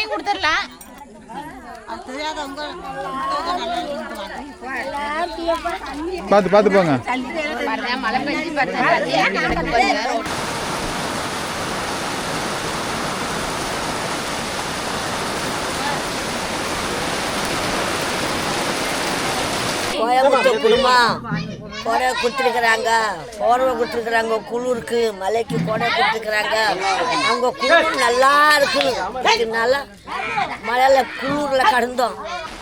கொடையும் கொடுத்துடலாம். பார்த்து பார்த்து போங்க. மழை பெஞ்சு பாருங்க கோயம்புத்தூர் குடும்பம். கொடை கொடுத்துருக்குறாங்க போர்வை கொடுத்துருக்குறாங்க குளிருக்கு மலைக்கு கொடை கொடுத்துருக்குறாங்க. அவங்க குடும்பம் நல்லா இருக்குது இது நல்லா மழையில் குளிரில் கடந்தோம்.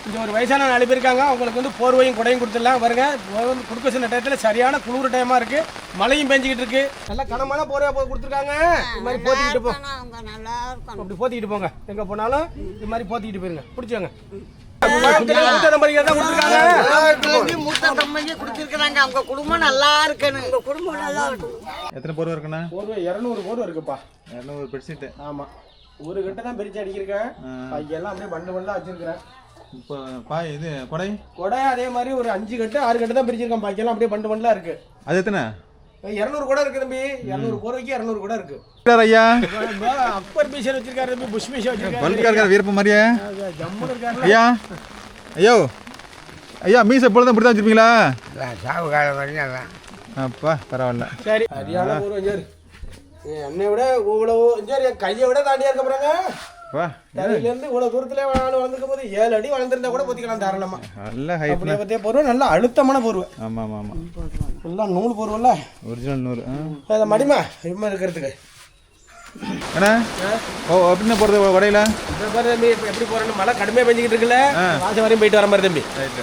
இங்கே ஒரு வயசான நாலு பேர் இருக்காங்க. அவங்களுக்கு வந்து போர்வையும் குடையும் கொடுத்துடலாம். வந்து கொடுக்க சொன்ன டயத்தில் சரியான குளிர் டைமாக இருக்கு. மழையும் பெஞ்சிக்கிட்டு இருக்கு. நல்ல கனமான போர்வை போய் கொடுத்துருக்காங்க. இது மாதிரி போத்திக்கிட்டு போ. அப்படி போத்திக்கிட்டு போங்க. எங்கே போனாலும் இது மாதிரி போத்திக்கிட்டு போயிருங்க. பிடிச்சோங்க அவங்க குடும்பம் நல்லா இருக்கணும். உங்க குடும்பம் நல்லா இருக்கும் எத்தனை போர்வை இருக்குண்ணா? போர்வை இரநூறு போர்வை இருக்குப்பா. இரநூறு பெட்ஷீட்டு ஆமாம் ஒரு கட்டை தான் பிரித்து அடிக்கிருக்கேன். எல்லாம் அப்படியே பண்டு பண்டா வச்சிருக்கிறேன். இப்போ பாய் இது கொடை? கொடை அதே மாதிரி ஒரு அஞ்சு கட்டு ஆறு கட்டு தான் பிரிச்சிருக்கேன். பாக்கியெல்லாம் அப்படியே பண்டு பண்டா இருக்கு. அது எத்தனை? இரநூறு கூட இருக்கு தம்பி. இரநூறு போர்வைக்கு இரநூறு கூட இருக்கு. ஐயா. அப்பர் பீசர் வச்சிருக்காரு தம்பி புஷ் பீசர் வச்சிருக்காரு. பல்கா இருக்கார் வீரப்ப மாதிரியே. ஜம்முன்னு இருக்காரு ஐயா ஐயோ. ஐயா மீசை எப்பொழுதும் இப்படி தான் வச்சுருப்பீங்களா? சாவு காலம் வரைக்கும் அதான். அப்பா பரவாயில்ல. சரி சரியான என்னை விட இவ்வளவு சரி என் கையை விட தாண்டியா இருக்க போறாங்க? தலையிலேருந்து இவ்வளவு தூரத்துல ஆள் வளர்ந்துருக்கும் போது ஏழு அடி வளர்ந்துருந்தா கூட பொத்திக்கலாம் தாராளமா. நல்ல அப்படியே பத்தியே போர்வை நல்ல அழுத்தமான போர்வை ஆமாம் ஆமாம் ஆமாம் எல்லாம் நூல் போர்வல்ல ஒரிஜினல் நூறு அதை மடிமா இம்மா இருக்கிறதுக்கு அண்ணா ஓ அப்படின்னு போகிறது இப்ப எப்படி போறேன்னு மழை கடுமையா பெஞ்சிக்கிட்டு இருக்குல்ல. வாசம் வரையும் போயிட்டு வர மாதிரி தம்பி. ரைட்டு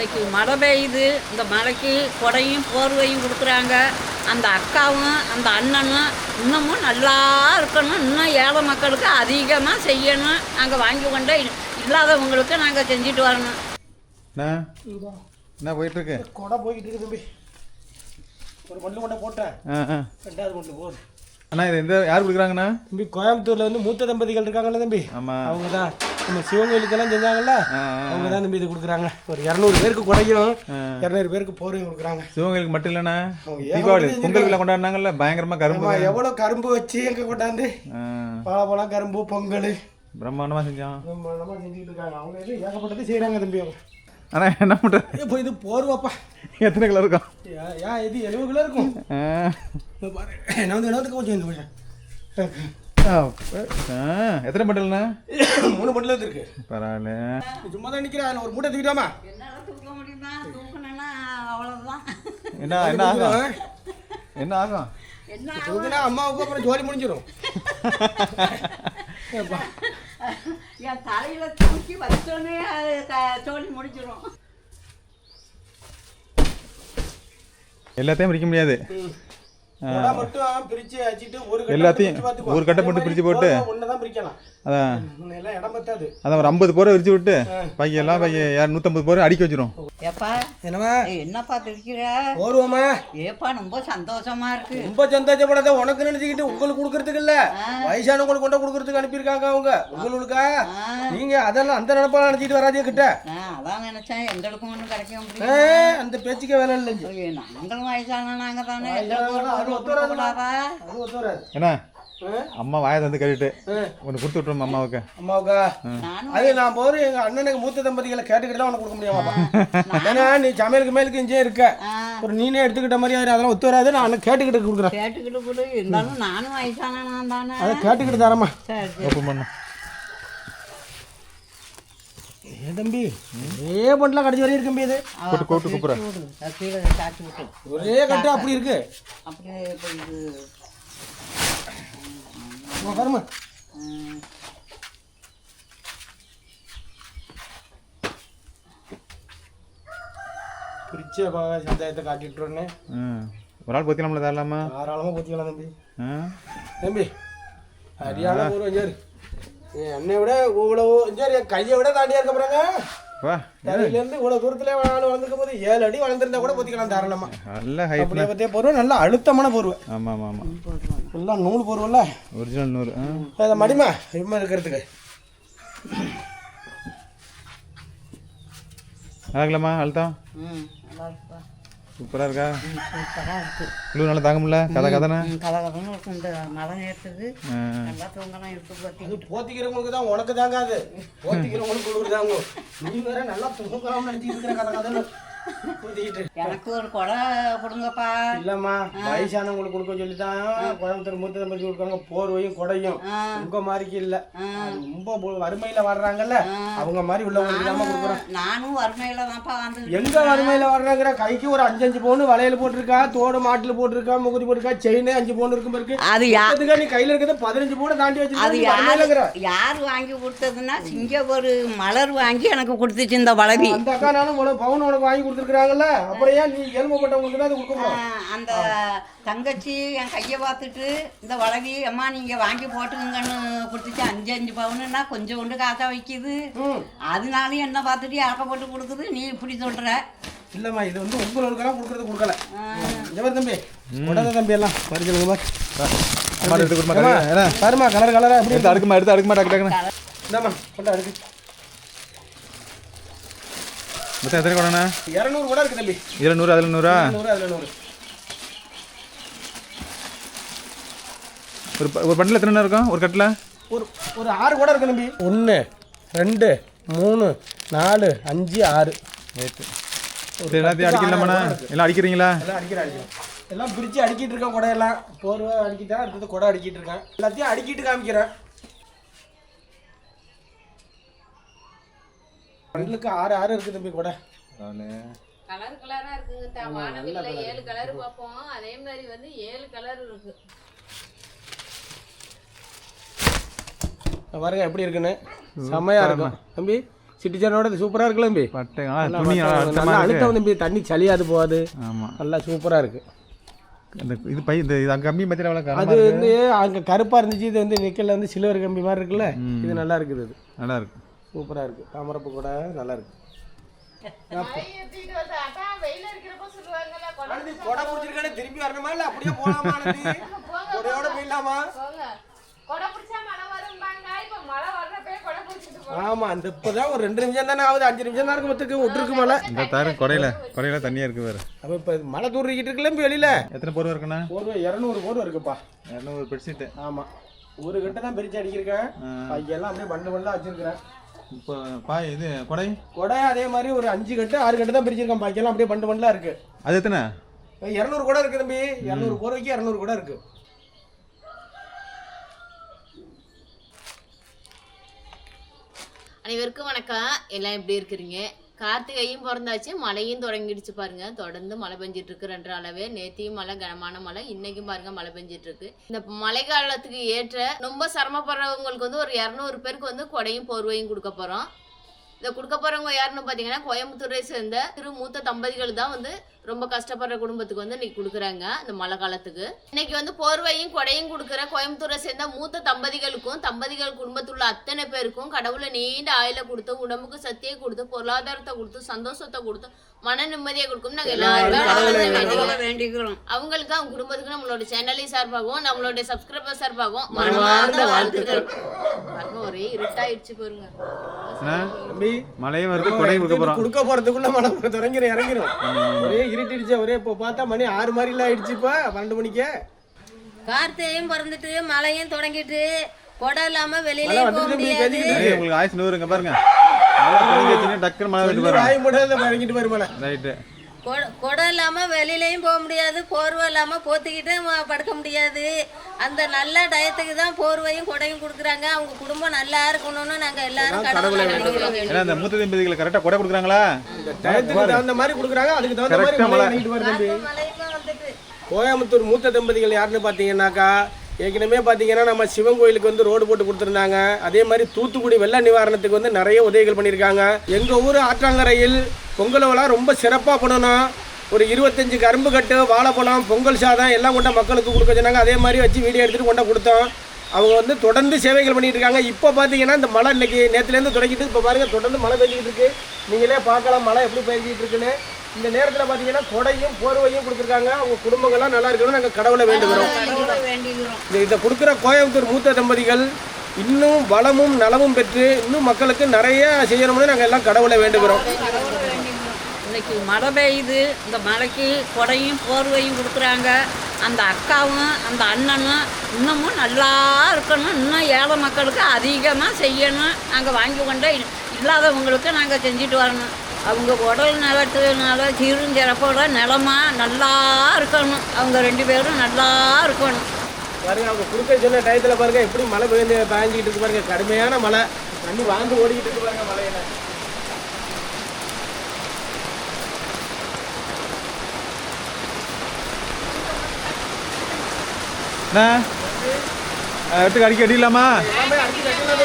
இன்னைக்கு மழை பெய்யுது இந்த மழைக்கு கொடையும் போர்வையும் கொடுக்குறாங்க. அந்த அக்காவும் அந்த அண்ணனும் இன்னமும் நல்லா இருக்கணும். இன்னும் ஏழை மக்களுக்கு அதிகமாக செய்யணும். நாங்கள் வாங்கி கொண்டே இல்லாதவங்களுக்கு நாங்கள் செஞ்சுட்டு வரணும். அண்ணா என்ன போயிட்டுருக்கு. கொடை போய்கிட்டு இருக்கு தம்பி. ஒரு மல்லு கொண்டை போட்டேன். ரெண்டாவது மல்லு போதும். அண்ணா இது எந்த யார் கொடுக்குறாங்கண்ணா? தம்பி கோயம்புத்தூர்ல வந்து மூத்த தம்பதிகள் இருக்காங்கல்ல தம்பி? ஆமாம் அவங்க தான் நம்ம சிவகோயிலுக்கெல்லாம் செஞ்சாங்கல்ல. அவங்க தான் தம்பி இது கொடுக்குறாங்க. ஒரு இரநூறு பேருக்கு குறையும். இரநூறு பேருக்கு போரையும் கொடுக்குறாங்க. சிவகங்களுக்கு மட்டும் இல்லைண்ணா. தீபாவளி பொங்கலுக்குலாம் கொண்டாடினாங்கல்ல பயங்கரமாக கரும்பு ஆமா எவ்வளோ கரும்பு வச்சு எங்க கொண்டாந்து? ஆ, பழம் கரும்பு பொங்கல். பிரம்மாண்டமாக செஞ்சோம் நம்ம நம்ம செஞ்சுட்டு இருக்காங்க. அவங்க ஏகப்பட்டது செய்கிறாங்க தம்பி அவங்க. அண்ணா என்ன பண்ணுறது இப்போ இது போர்வாப்பா. எத்தனை கிலோ இருக்கும்? ஏ- ஏன் இது எழுபது கிலோ இருக்கும். பாரு. என்ன வந்து என்னத்துக்கு கொஞ்சம் எத்தனை பண்டல்ண்ணா மூணு மண்டல இருக்கு பரவாயில்ல. சும்மா தான் நிற்கிறேன் ஒரு மூட்டை தூக்கிட்டாமா என்னால் தூக்க முடியுமா? தூக்கணும்னா அவ்வளோதான் என்ன என்ன ஆகும்? என்ன ஆகும்? என்ன தூக்கினா அம்மாவுக்கு அப்புறம் ஜோலி முடிஞ்சிடும் என் தலையில் தூக்கி வச்சோன்னே தோழி முடிச்சிடும் எல்லாத்தையும் பிரிக்க முடியாது. எல்லாத்தையும். ஒரு கட்டை மட்டும் பிரிச்சு போட்டு ஒண்ணுதான் பிரிக்கலாம். அதான். இன்னும் எல்லாம் இடம் பத்தாது. அதான் ஒரு ஐம்பது போரை விரிச்சு விட்டு பாக்கி எல்லாம் பாக்கி யார் நூற்றம்பது போரை அடுக்கி வச்சிரும். ஏப்பா என்னமா ஏய், என்னப்பா திரிக்கிற போருவோமா ஏப்பா ரொம்ப சந்தோஷமா இருக்கு. ரொம்ப சந்தோஷப்படாத உனக்கு நினைச்சுக்கிட்டு உங்களுக்கு கொடுக்கறதுக்கு இல்ல. வயசானவங்களுக்கு கொண்டு கொடுக்கறதுக்கு அனுப்பியிருக்காங்க அவங்க. உங்களுக்கா? நீங்க அதெல்லாம் அந்த நினைப்பால நினைச்சிட்டு வராதே கிட்ட. நான் அதான் நினைச்சேன். எங்களுக்கும் ஒன்றும் கிடைக்க ஏ, முடியும் அந்த பேச்சுக்கே வேலை இல்லை. நாங்களும் வயசான நாங்க தானே என்ன? அம்மா வாயை தந்து கழிட்டு ஆ. ஒன்று கொடுத்து விட்டுரும் அம்மாவுக்கு? அம்மாவுக்கா? அது நான் போது எங்க அண்ணனுக்கு மூத்த தம்பதிகளை கேட்டுக்கிட்டு தான் உனக்கு கொடுக்க முடியாமாப்பா ஏன்னா நீ சமையலுக்கு மேலுக்கு இங்கே இருக்க. ஒரு நீனே எடுத்துக்கிட்ட மாதிரி அதெல்லாம் ஒத்து வராது. நான் அண்ணன் கேட்டுக்கிட்டு கொடுக்குறேன். கேட்டுக்கிட்டு கூட. இருந்தாலும் நானும் வயசான நான் தானே. அதை கேட்டுக்கிட்டு தரமா ஓப்பன் பண்ணு. ஏ தம்பி ஒரே பண்ணலாம் கடைசி வரையும் இருக்கு இது. கூட்டு கூட்டு கூப்பிட்றேன் ஒரே கட்டு அப்படி இருக்கு. அப்படியே இப்போ இது உன் பாருமா ம், பிரிச்ச பா- சந்தாயத்தை காட்டிட்டுருன்னு ம். ஒரு ஆள் பற்றினம்ல தரலாமா தாராளமாக ஊற்றிக்கலாம் தம்பி. தம்பி சரியான பூர்வம் சரி என் அண்ணனை விட இவ்வளவு சரி என் கையை விட தாண்டியா இருக்க போறாங்க? வா தலையிலேருந்து இவ்வளவு தூரத்துல ஆள் வளர்ந்துருக்கும் போது ஏழு அடி வளர்ந்துருந்தா கூட பொத்திக்கலாம் தாராளமா. நல்ல அப்படியே பத்தியே போர்வை நல்ல அழுத்தமான போர்வை ஆமாம் ஆமாம் ஆமாம் எல்லாம் நூல் போர்வல்ல ஒரிஜினல் நூறு ஆ. அதை மடிமா இம்மா இருக்கிறதுக்கு. ஆகலாமா அழுத்தம். ம் சூப்பராக இருக்கா? சூப்பராக இருக்கு. குளிர் நல்லா தாங்க முடியல? கதை கதைனா? கலகலன்னு இருக்கும் இந்த மழை நேரத்துக்கு. நல்லா தூங்கலாம் இருக்கு அது போத்திக்கிறவங்களுக்கு தான் உனக்கு தாங்காது போத்திக்கிறவங்களுக்கு குளிர் தாங்கும் நீ வேற நல்லா தூங்கலாம்னு நினைச்சிட்டு இருக்கிற கதை கதைன்னு எனக்கு ஒரு கொடை கொடுங்கப்பா. இல்லம்மா வயசானவங்களுக்கு கொடுக்க சொல்லி தான் கோயம்புத்தூர் மூத்த தம்பதி கொடுக்காங்க போர்வையும் கொடையும். உங்க மாதிரிக்கு இல்ல. ரொம்ப வறுமையில வர்றாங்கல்ல. அவங்க மாதிரி உள்ளவங்களுக்கு தான் கொடுக்குறோம். நானும் வறுமையில தான்ப்பா வந்து எங்க வறுமையில வர்றாங்கிற கைக்கு ஒரு அஞ்சு அஞ்சு பவுன் வளையல் போட்டிருக்கா தோடு மாட்டுல போட்டிருக்கா முகுதி போட்டிருக்கா செயின் அஞ்சு பவுன் இருக்கும் இருக்கு அது யா அதுக்கா நீ கையில இருக்கிறத பதினஞ்சு பவுன் தாண்டி அது வச்சிருக்க யாரு வாங்கி கொடுத்ததுன்னா சிங்கப்பூர் மலர் வாங்கி எனக்கு கொடுத்துச்சு இந்த வளவி. அந்த அக்கா நானும் பவுன் உனக்கு வாங்கி கொடுத்துருக்காங்கல்ல அப்புறம் ஏன் நீ எலும்பப்பட்டவங்களுக்கு தான் அது கொடுக்க போறோம் ஆஹ் அந்த தங்கச்சி என் கையை பார்த்துட்டு இந்த வளவி அம்மா நீங்கள் வாங்கி போட்டுக்கங்கன்னு கொடுத்துச்சு அஞ்சு அஞ்சு பவுனுன்னா கொஞ்சம் கொண்டு காசா வைக்குது. ம். அதனாலும் என்ன பார்த்துட்டு இறக்க போட்டு கொடுக்குது? நீ இப்படி சொல்கிற இல்லம்மா இது வந்து உங்களுக்கெல்லாம் கொடுக்கறது கொடுக்கல. ஜவர் தம்பி. உடனே தம்பி எல்லாம். ஏன்னா பாருமா கலர் கலரா எப்படி எடுத்து அடுக்குமா எடுத்து அடுக்குமா டக்கு டக்குன்னு இந்தாம்மா கொண்டா இருக்கு மொத்தம் எத்தனை கொடண்ணா? இரநூறு கூட இருக்கு தம்பி. இதில் நூறு அதில் நூறா? நூறு அதில் நூறு. ஒரு ஒரு பண்டில் எத்தனை இருக்கும்? ஒரு கட்டில்? ஒரு ஒரு ஆறு கூட இருக்கு தம்பி. ஒன்று ரெண்டு மூணு நாலு அஞ்சு ஆறு. இது எல்லாத்தையும் அடிக்கலாமாண்ணா எல்லாம் அடிக்கிறீங்களா? எல்லாம் அடிக்கிற அடிக்கிறேன். எல்லாம் பிரித்து அடிக்கிட்டு இருக்கேன் குடையெல்லாம். போர்வை அடிக்கிட்டேன் அடுத்தது குடை அடிக்கிட்டு இருக்கேன். எல்லாத்தையும் அடிக்கிட்டு காமிக்கிறேன். பண்டலுக்கு ஆறு ஆறு இருக்கு தம்பி குடை. கலர் கலரா இருக்குங்க வானவில்ல ஏழு கலர் பார்ப்போம். அதே மாதிரி வந்து ஏழு கலர் இருக்கு. பாருங்க எப்படி இருக்குன்னு. செம்மையா இருக்கும். தம்பி சிட்டிச்சனோட சூப்பரா இருக்குல்ல தம்பி? நல்லா அழுத்தம் தம்பி தண்ணி சளியாது போகாது. நல்லா சூப்பரா இருக்கு. அந்த இது பை இந்த இது அங்கே கம்மி எவ்வளோ அது வந்து அங்க கருப்பா இருந்துச்சு இது வந்து நிக்கல்ல வந்து சில்வர் கம்பி மாதிரி இருக்குல்ல இது நல்லா இருக்குது அது. நல்லா இருக்கு. சூப்பரா இருக்கு. தாமரப்பு கூட நல்லா இருக்கு. கொடை பிடிச்சிருக்கானே திரும்பி வரணுமா? இல்ல அப்படியே போலாமா கொடையோட போயிடலாமா? கொடை பிடிச்சா மழை வரும்பாங்க. இப்ப மழை வர்றப்பே கொடை பிடிச்சிட்டு ஆமா அந்த இப்பதான் ஒரு ரெண்டு நிமிஷம் தானே ஆகுது. அஞ்சு நிமிஷம் தான் இருக்கு மொத்தத்துக்கு விட்டுருக்கு மழை. இந்த தாரு கொடையில கொடையில தண்ணியாக இருக்கு வேறு அப்ப இப்ப மழை தூரிக்கிட்டு இருக்குல்ல இப்ப வெளியில? எத்தனை போர்வை இருக்குண்ணா? ஒரு இரநூறு போர் இருக்குப்பா. இரநூறு பெட்ஷீட்டு ஆமா. ஒரு கட்டை தான் பிரிச்சு அடிக்கிருக்கேன் எல்லாம் அப்படியே பண்டு பண்டா வச்சிருக்கிறேன். இப்போ பாய் இது கொடை? கொடை அதே மாதிரி ஒரு அஞ்சு கட்டு ஆறு கட்டு தான் பிரிச்சிருக்கேன் பாக்கி எல்லாம் அப்படியே பண்டு பண்டா இருக்கு. அது எத்தனை? இரநூறு கூட இருக்கு தம்பி. இரநூறு போர்வைக்கு இரநூறு கூட இருக்கு. அனைவருக்கும் வணக்கம். எல்லாம் எப்படி இருக்கிறீங்க? கார்த்திகையும் பிறந்தாச்சு மழையும் தொடங்கிடுச்சு பாருங்க. தொடர்ந்து மழை பெஞ்சிட்டு இருக்குன்ற அளவே. நேத்தியும் மழை கனமான மழை. இன்னைக்கும் பாருங்க மழை பெஞ்சிட்டு இருக்கு இந்த மழை காலத்துக்கு ஏற்ற ரொம்ப சிரமப்படுறவங்களுக்கு வந்து ஒரு இரநூறு பேருக்கு வந்து கொடையும் போர்வையும் கொடுக்க போறோம். இதை கொடுக்க போறவங்க யாருன்னு பார்த்தீங்கன்னா கோயம்புத்தூரை சேர்ந்த திரு மூத்த தம்பதிகள் தான் வந்து ரொம்ப கஷ்டப்படுற குடும்பத்துக்கு வந்து இன்னைக்கு கொடுக்குறாங்க இந்த மழை காலத்துக்கு. இன்னைக்கு வந்து போர்வையும் கொடையும் கொடுக்குற கோயம்புத்தூரை சேர்ந்த மூத்த தம்பதிகளுக்கும் தம்பதிகள் குடும்பத்தில் உள்ள அத்தனை பேருக்கும் கடவுளை நீண்ட ஆயில கொடுத்து உடம்புக்கு சக்தியை கொடுத்து பொருளாதாரத்தை கொடுத்து சந்தோஷத்தை கொடுத்து மன நிம்மதியை கொடுக்கும் நாங்க எல்லாருமே வேண்டிக்கிறோம். அவங்களுக்கு அவங்க குடும்பத்துக்கு நம்மளோட சேனலை சார்பாகவும் நம்மளுடைய சப்ஸ்கிரைபர் சார்பாகவும் மனமார்ந்த வாழ்த்துக்கள். ஒரே இருட்டாயிடுச்சு பாருங்க. மழையும் வருது கொடையும் கொடுக்க போறதுக்குள்ள மழை தொடங்கிடும் இறங்கிடும் ஒரே இருட்டிடுச்சு ஒரே இப்போ பார்த்தா மணி ஆறு மாதிரிலாம் ஆயிடுச்சு இப்போ பன்னெண்டு மணிக்கு. கார்த்திகையும் பிறந்துட்டு மழையும் தொடங்கிட்டு கொடை இல்லாம மழை வெளியிலயும் போக முடியாது. ஏய், உங்களுக்கு ஆயுசு நூறுங்க பாருங்க. டக்குன்னு மழை வந்து பாருங்க வாய் முடியாது இறங்கிட்டு போயிரு மழை ரைட்டு. கொ- கொடை இல்லாம வெளியிலயும் போக முடியாது போர்வை இல்லாம போத்திக்கிட்டு ம- படுக்க முடியாது. அந்த நல்ல டயத்துக்கு தான் போர்வையும் கொடையும் கொடுக்குறாங்க. அவங்க குடும்பம் நல்லா இருக்கணும்னு நாங்க எல்லாரும் கடவுளை ஏன்னா இந்த மூத்த தம்பதிகளை கரெக்டாக கொடை கொடுக்குறாங்களா? டயத்துக்கு தகுந்த மாதிரி கொடுக்குறாங்க. அதுக்கு தகுந்த மாதிரி கோயம்புத்தூர் மூத்த தம்பதிகள் யாருன்னு பார்த்தீங்கன்னாக்கா ஏற்கனவே பார்த்தீங்கன்னா நம்ம சிவன் கோயிலுக்கு வந்து ரோடு போட்டு கொடுத்துருந்தாங்க. அதே மாதிரி தூத்துக்குடி வெள்ள நிவாரணத்துக்கு வந்து நிறைய உதவிகள் பண்ணியிருக்காங்க. எங்கள் ஊர் ஆற்றங்கரையில் பொங்கலெல்லாம் ரொம்ப சிறப்பாக பண்ணணும் ஒரு இருபத்தஞ்சு கரும்பு கட்டு வாழைப்பழம் பொங்கல் சாதம் எல்லாம் கொண்ட மக்களுக்கு கொடுக்க சொன்னாங்க. அதே மாதிரி வச்சு வீடியோ எடுத்துகிட்டு கொண்டா கொடுத்தோம். அவங்க வந்து தொடர்ந்து சேவைகள் பண்ணிகிட்டு இருக்காங்க. இப்போ பார்த்தீங்கன்னா இந்த மழை இன்றைக்கி நேற்றுலேருந்து தொடங்கிட்டு இப்போ பாருங்கள் தொடர்ந்து மழை பெஞ்சிக்கிட்டு இருக்குது நீங்களே பார்க்கலாம் மழை எப்படி பெஞ்சிக்கிட்டு இருக்குன்னு. இந்த நேரத்தில் பார்த்தீங்கன்னா கொடையும் போர்வையும் கொடுத்துருக்காங்க. அவங்க குடும்பங்கள்லாம் நல்லா இருக்கணும் நாங்கள் கடவுளை வேண்டுகிறோம். இதை கொடுக்குற கோயம்புத்தூர் மூத்த தம்பதிகள் இன்னும் வளமும் நலமும் பெற்று இன்னும் மக்களுக்கு நிறைய செய்யணும்னு நாங்கள் எல்லாம் கடவுளை வேண்டுகிறோம். இன்றைக்கி மழை பெய்யுது இந்த மழைக்கு கொடையும் போர்வையும் கொடுக்குறாங்க. அந்த அக்காவும் அந்த அண்ணனும் இன்னமும் நல்லா இருக்கணும். இன்னும் ஏழை மக்களுக்கு அதிகமாக செய்யணும். நாங்கள் வாங்கி கொண்டே இல்லாதவங்களுக்கு நாங்கள் செஞ்சுட்டு வரணும். அவங்க உடல் நலத்தினால சீரும் சிறப்போட நிலமா நல்லா இருக்கணும். அவங்க ரெண்டு பேரும் நல்லா இருக்கணும். பாருங்க அவங்க கொடுக்க சொன்ன டயத்தில் பாருங்க எப்படி மழை பெய்ந்து பாய்ஞ்சிக்கிட்டு இருக்கு பாருங்க. கடுமையான மழை. தண்ணி வாழ்ந்து ஓடிக்கிட்டு இருக்கு பாருங்க மழையில. என்ன? எடுத்து அடிக்க அடிக்கலாமா?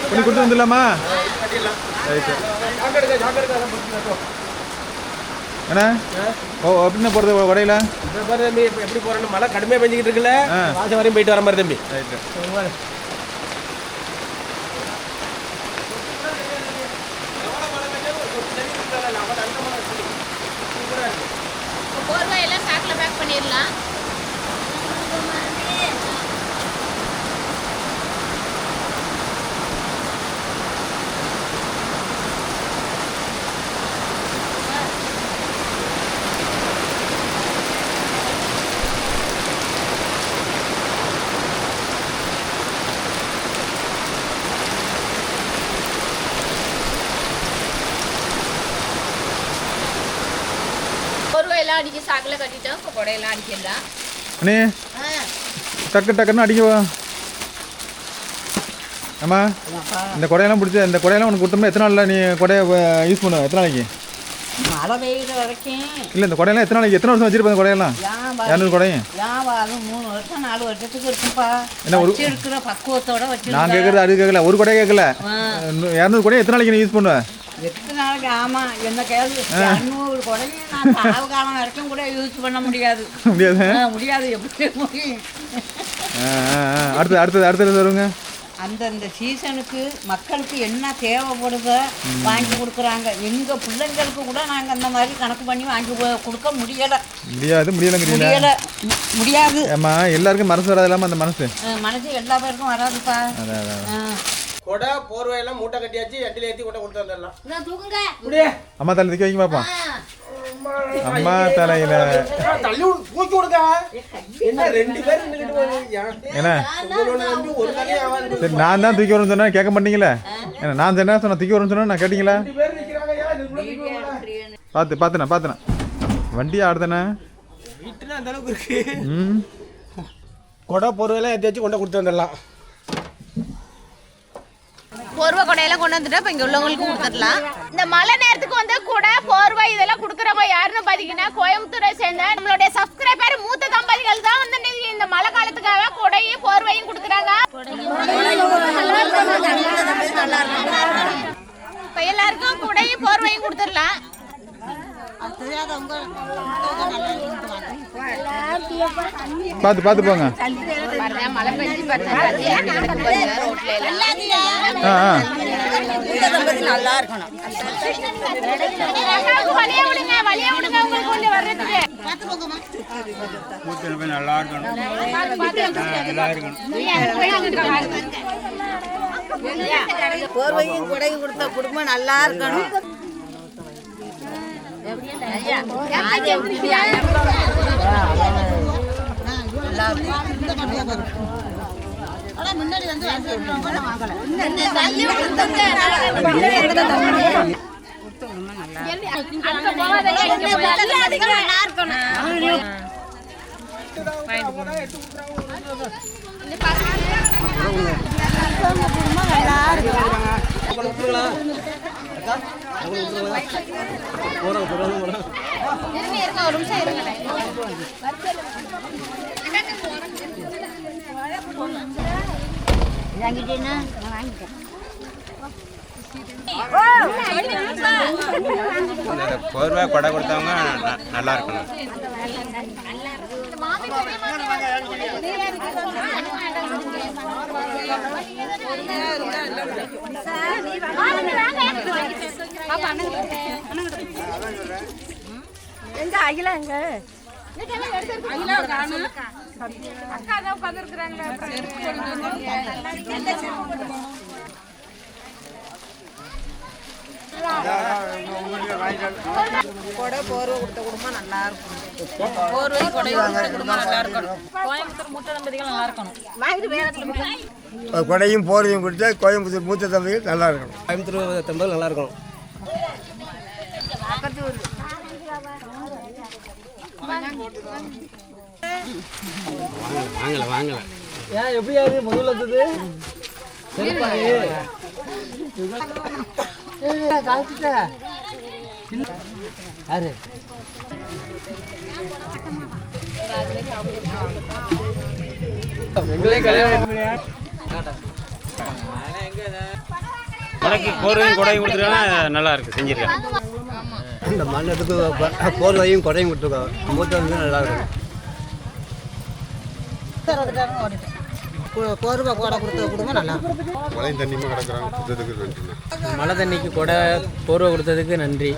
பண்ணி கொடுத்து வந்துடலாமா. என்ன? ஓ எப்படிண்ணே போகிறது இப்ப எப்படி போறேன்னு மழை கடுமையா பெஞ்சிக்கிட்டு இருக்குல்ல. வாசம் வரையும் போயிட்டு வர மாதிரி தம்பி. ரைட்டு போர்வை எல்லாம் பேக்கில் பேக் பண்ணிடலாம் போர்வையெல்லாம் அடிக்க சாக்கில் கட்டிட்டோம் இப்போ கொடையெல்லாம் அடிக்கிடலாம் அண்ணே டக்கு டக்குன்னு அடிக்கவா ஆமா இந்த கொடையெல்லாம் பிடிச்சி இந்த கொடையெல்லாம் உனக்கு கொடுத்தோம்னா எத்தனை நாளில் நீ கொடையை யூஸ் பண்ணுவ எத்தனை நாளைக்கு? மழை பெய்யுற வரைக்கும். இல்லை இந்த கொடையெல்லாம் எத்தனை நாளைக்கு? எத்தனை வருஷம் வச்சிருப்பேன் இந்த கொடையெல்லாம்? இரநூறு கொடையும் மூணு வருஷம் நாலு வருஷத்துக்கு இருக்குப்பா என்ன ஒரு- வச்சிருக்கிற பக்குவத்தோட நான் வச்சிருக்க கேட்குறது அது கேட்கல ஒரு கொடையை கேட்கல. இரநூறு கொடையை எத்தனை நாளைக்கு நீ யூஸ் பண்ணுவ? எத்தனை நாளைக்கு ஆமா என்ன கேள்வி? இரநூறு குடையும் நான் சாவு காலம் வரைக்கும் கூட யூஸ் பண்ண முடியாது. முடியாது? முடியாது எப்படி முடியும். அடுத்தது அடுத்தது அடுத்தது வருங்க அந்தந்த சீசனுக்கு மக்களுக்கு என்ன தேவைப்படுதோ வாங்கி கொடுக்குறாங்க. எங்க பிள்ளைங்களுக்கு கூட நாங்க அந்த மாதிரி கணக்கு பண்ணி வாங்கி கொடுக்க முடியல. முடியாது முடியலங்கிறீங்களா? முடியல. முடியாது. ஏம்மா எல்லாருக்கும் மனசு வராது இல்லாமல் அந்த மனசு. மனசு எல்லா பேருக்கும் வராதுப்பா. கொடை போர்வை எல்லாம் மூட்டை கட்டியாச்சு எட்டில ஏத்தி கொண்டை கொடுத்து வந்துடலாம். நான் தூக்குங்க. அம்மா தலை திக்க வைக்க பார்ப்போம் அம்மா தலையில. தள்ளி தூக்கி விடுங்க என்ன ரெண்டு பேரும்? என்ன? சரி நான் தான் தூக்கி வரணும்னு சொன்னா கேட்க மாட்டீங்களே? என்ன நான் என்ன சொன்னேன்? தூக்கி வரணும்னு சொன்னா நான் கேட்டீங்களா? பார்த்து பார்த்துண்ணே பார்த்துண்ணே வண்டி ஆடுதானே? வீட்டுல அந்த அளவுக்கு இருக்கு. கொடை போர்வையெல்லாம் ஏற்றி கொண்டை கொடுத்து வந்துடலாம். போர்வை கொடையெல்லாம் கொண்டு வந்துட்டா இப்போ இங்கே உள்ளவங்களுக்கு கொடுத்துடலாம். இந்த மழை நேரத்துக்கு வந்து கூட போர்வை இதெல்லாம் கொடுக்குறவங்க யாருன்னு பார்த்தீங்கன்னா கோயம்புத்தூரை சேர்ந்த நம்மளுடைய சப்ஸ்கிரைபர் மூத்த தம்பதிகள் தான் வந்து இந்த மழை காலத்துக்காக கொடையும் போர்வையும் கொடுக்குறாங்க. இப்போ எல்லாருக்கும் கொடையும் போர்வையும் கொடுத்துடலாம். பார்த்து பார்த்து போங்க. பாருங்க, மழை பெஞ்சு பாருங்க ஆ ஆ. நல்லா இருக்கணும் நல்லா இருக்கணும் போர்வையும் குடையும் இருங்க இருங்க ஒரு நிமிஷம் இந்த போர்வை கொடை கொடுத்தவங்க நல்லா இருக்கணும். எங்க அகிலா எங்க? கொடை போர்வை கொடுத்த குடும்பம் நல்லா இருக்கும். போர்வை கொடை கொடுத்த குடும்பம் நல்லா இருக்கணும் கோயம்புத்தூர் மூத்த தம்பதிகள் நல்லா இருக்கணும். கொடையும் போர்வையும் கொடுத்தா கோயம்புத்தூர் மூத்த தம்பிகள் நல்லா இருக்கணும். கோயம்புத்தூர் தம்பதி நல்லா இருக்கும் வாங்கல வாங்கல. ஏன் எப்படி யாரு முதல்ல வந்தது? யாரு? கொடைக்கு போர்வையும் கொடையும் கொடுத்துருக்காங்க நல்லா இருக்கு செஞ்சிருக்காங்க. இந்த மண்ணத்துக்கு போர்வையும் கொடையும் கொடுத்துருக்கோம். மூத்த வந்து நல்லா இருக்கும். போர்வை கொடை கொடுத்த குடும்பம் நல்லா மழையும் தண்ணியுமே கிடக்குறாங்க. கொடுத்ததுக்கு நன்றி மழை தண்ணிக்கு கொடை போர்வை கொடுத்ததுக்கு நன்றி.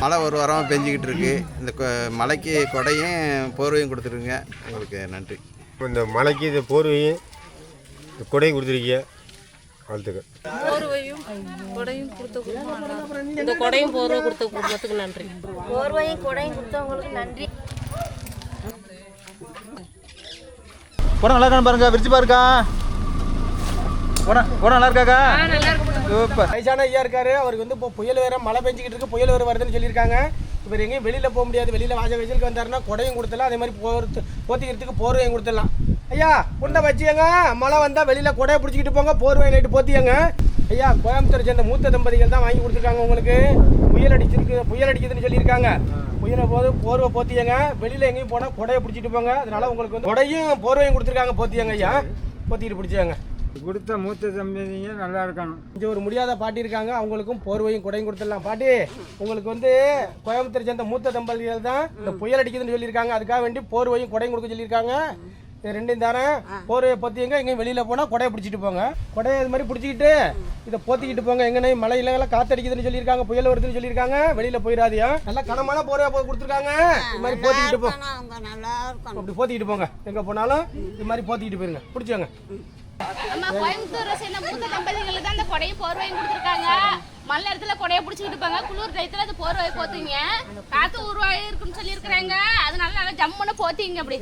மழை ஒரு வாரமாக பெஞ்சிக்கிட்டு இருக்கு. இந்த கொ- மழைக்கு கொடையும் போர்வையும் கொடுத்துருங்க. உங்களுக்கு நன்றி. இந்த மலைக்கு இந்த போர்வையும் இந்த கொடையும் கொடுத்துருக்கீங்க. வாழ்த்துக்கள். போர்வையும் கொடையும் கொடுத்த இந்த கொடையும் போர்வை கொடுத்த குடும்பத்துக்கு நன்றி. போர்வையும் கொடையும் கொடுத்தவங்களுக்கு நன்றி. குடம் நல்லா இருக்கான்னு பாருங்க விரிச்சு பாருக்கா. குடம் நல்லா இருக்காக்கா சூப்பர். வயசான ஐயா இருக்காரு அவருக்கு வந்து இப்போ புயல் வேற மழை பெஞ்சிக்கிட்டு இருக்கு புயல் வேற வருதுன்னு சொல்லியிருக்காங்க. இவர் எங்கேயும் வெளியில் போக முடியாது வெளியில் வாஜ வெயிலுக்கு வந்தாருன்னா கொடையும் கொடுத்துடலாம் அதே மாதிரி போர்த்து போத்திக்கிறதுக்கு போர்வையும் கொடுத்துடலாம். ஐயா குண்டை வச்சியங்க மழை வந்தால் வெளியில் கொடையை பிடிச்சிக்கிட்டு போங்க போர்வை நைட்டு போத்தியங்க ஐயா கோயம்புத்தூர் சேர்ந்த மூத்த தம்பதிகள் தான் வாங்கி கொடுத்துருக்காங்க உங்களுக்கு. புயல் அடிச்சிருக்கு புயல் அடிக்குதுன்னு சொல்லியிருக்காங்க. புயலை போது போர்வை போத்தியங்க. வெளியில் எங்கேயும் போனால் கொடையை பிடிச்சிட்டு போங்க. அதனால உங்களுக்கு வந்து கொடையும் போர்வையும் கொடுத்துருக்காங்க போத்தியங்க ஐயா. போத்திக்கிட்டு பிடிச்சாங்க கொடுத்த மூத்த தம்பிங்க நல்லா இருக்கணும் இங்கே ஒரு முடியாத பாட்டி இருக்காங்க. அவங்களுக்கும் போர்வையும் குடையும் கொடுத்துடலாம். பாட்டி உங்களுக்கு வந்து கோயம்புத்தூர் சேர்ந்த மூத்த தம்பதிகள் தான் இந்த புயல் அடிக்குதுன்னு சொல்லியிருக்காங்க. அதுக்காக வேண்டி போர்வையும் குடையும் கொடுக்க சொல்லியிருக்காங்க. இது ரெண்டையும் தரேன். போர்வையை பொத்தியங்க எங்கேயும் வெளியில் போனால் கொடையை பிடிச்சிட்டு போங்க. கொடையை இது மாதிரி பிடிச்சிக்கிட்டு இதை போத்திக்கிட்டு போங்க. எங்கேனே மழை இல்லைங்களா காத்தடிக்குதுன்னு சொல்லியிருக்காங்க புயல் வருதுன்னு சொல்லியிருக்காங்க. வெளியில் போயிடாதியா நல்லா கனமான போர்வையை போ கொடுத்துருக்காங்க. இது மாதிரி போத்திக்கிட்டு போ அவங்க நல்லா இருக்கணும். அப்படி போத்திக்கிட்டு போங்க. எங்கே போனாலும் இது மாதிரி போத்திக்கிட்டு போயிருங்க. பிடிச்சோங்க அம்மா கோயம்புத்தூரை சேர்ந்த மூத்த தம்பதிகளுக்கு தான் அந்த கொடையும் போர்வையும் கொடுத்துருக்காங்க. மழை நேரத்துல கொடையை பிடிச்சிக்கிட்டு இருப்பாங்க. குளிர் டயத்துல அது போர்வையை போத்துங்க. காத்து உருவாகி இருக்குன்னு சொல்லியிருக்கிறாங்க. அதனால நல்லா ஜம்முன்னு போத்திங்க அப்படி.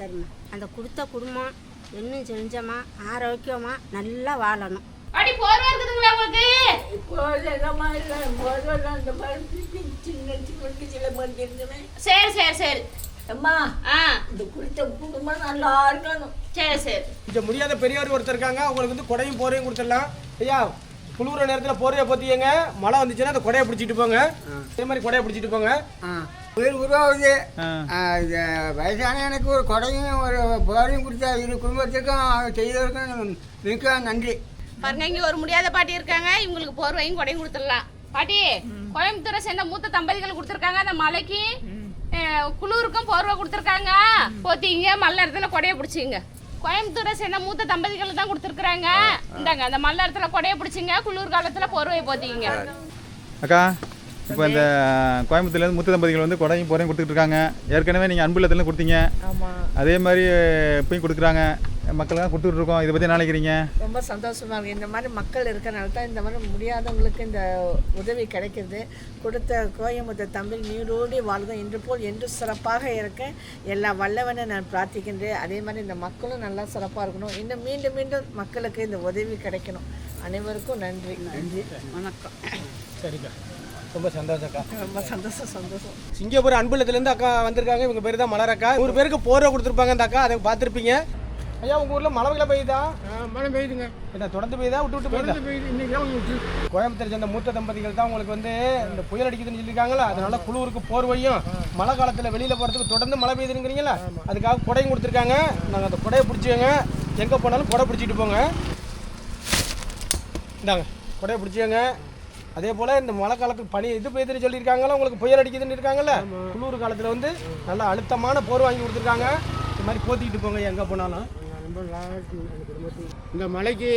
அந்த கொடுத்த குடும்பம் இன்னும் செஞ்சமா ஆரோக்கியமா நல்லா வாழணும். அப்படி போர்வை இருக்குதுங்களா உங்களுக்கு? சரி சரி சரி. அம்மா ஆ. இந்த கொடுத்த குடும்பம் நல்லா இருக்கணும். சரி சரி. இங்க முடியாத பெரியவர் ஒருத்தர் இருக்காங்க. அவங்களுக்கு வந்து கொடையும் போரையும் கொடுத்துடலாம். ஐயா குளிர நேரத்தில் போரையை பற்றியங்க மழை வந்துச்சுன்னா அந்த கொடையை பிடிச்சிட்டு போங்க. இதே மாதிரி கொடையை பிடிச்சிட்டு போங்க. உயிர் உருவாகுது வயசான எனக்கு ஒரு கொடையும் ஒரு போரையும் கொடுத்தா இரு குடும்பத்துக்கும் செய்தவருக்கும் மிக்க நன்றி. பாருங்க இங்க ஒரு முடியாத பாட்டி இருக்காங்க. இவங்களுக்கு போர்வையும் கொடையும் கொடுத்துடலாம். பாட்டி கோயம்புத்தூரை சேர்ந்த மூத்த தம்பதிகள் கொடுத்துருக்காங்க அந்த மலைக்கு. குளிருக்கும் போர்வை கொடுத்துருக்காங்க. போத்திங்க மழை நேரத்துல கொடையை பிடிச்சிங்க. கோயம்புத்தூரை சேர்ந்த மூத்த தம்பதிகள் தான் கொடுத்துருக்காங்க இந்தாங்க அந்த மழை நேரத்துல கொடையை பிடிச்சிங்க. குளிர் காலத்துல போர்வையை போத்திங்க அக்கா இப்போ இந்த கோயம்புத்தூர்லேருந்து முத்து தம்பதிகள் வந்து கொடையும் போரையும் கொடுத்துட்டு இருக்காங்க. ஏற்கனவே நீங்கள் அன்பு இல்லத்துலேருந்து கொடுத்தீங்க அதே மாதிரி இப்பயும் கொடுக்குறாங்க. மக்களுக்கு கொடுத்துட்டு இருக்கோம் இதை பற்றி நினைக்கிறீங்க? ரொம்ப சந்தோஷமா இருக்கு. இந்த மாதிரி மக்கள் இருக்கறனால தான் இந்த மாதிரி முடியாதவங்களுக்கு இந்த உதவி கிடைக்குது. கொடுத்த கோயம்புத்தூர் தமிழ் நீரோடி வாழ்க இன்று போல் என்று சிறப்பாக இருக்க எல்லா வல்லவனை நான் பிரார்த்திக்கின்றேன். அதே மாதிரி இந்த மக்களும் நல்லா சிறப்பாக இருக்கணும். இன்னும் மீண்டும் மீண்டும் மக்களுக்கு இந்த உதவி கிடைக்கணும். அனைவருக்கும் நன்றி. நன்றி. வணக்கம். சரிக்கா. ரொம்ப சந்தோஷம்க்கா. ரொம்ப சந்தோஷம் சந்தோஷம். சிங்கப்பூர் அன்புலத்துலேருந்து அக்கா வந்திருக்காங்க. இவங்க பேர் தான் மலரக்கா. நூறு பேருக்கு போர்வை கொடுத்துருப்பாங்க அந்த அக்கா. அதை பார்த்துருப்பீங்க. ஐயா உங்கள் ஊரில் மழை வெள்ளம் பெய்யுதா? மழை பெய்யுதுங்க. என்ன தொடர்ந்து பெய்யுதா? விட்டு விட்டு பெய்யுதா? பெய்யுது. இன்னைக்கு கோயம்புத்தூர் சேர்ந்த மூத்த தம்பதிகள் தான் உங்களுக்கு வந்து இந்த புயல் அடிக்குதுன்னு சொல்லியிருக்காங்களா? அதனால குளிருக்கு போர்வையும் மழை காலத்தில் வெளியில் போகிறதுக்கு தொடர்ந்து மழை பெய்யுதுங்கிறீங்களா? அதுக்காக குடையும் கொடுத்துருக்காங்க. நாங்கள் அந்த குடையை பிடிச்சிங்க எங்கே போனாலும் குடை பிடிச்சிட்டு போங்க. இந்தாங்க குடையை பிடிச்சிங்க அதே போல் இந்த மழை காலத்துக்கு பனி இது பெய்யுதுன்னு சொல்லியிருக்காங்களா? உங்களுக்கு புயல் அடிக்குதுன்னு இருக்காங்கல்ல? குளிர் காலத்தில் வந்து நல்ல அழுத்தமான போர் வாங்கி கொடுத்துருக்காங்க. இது மாதிரி போத்திக்கிட்டு போங்க எங்கே போனாலும். இந்த மலைக்கு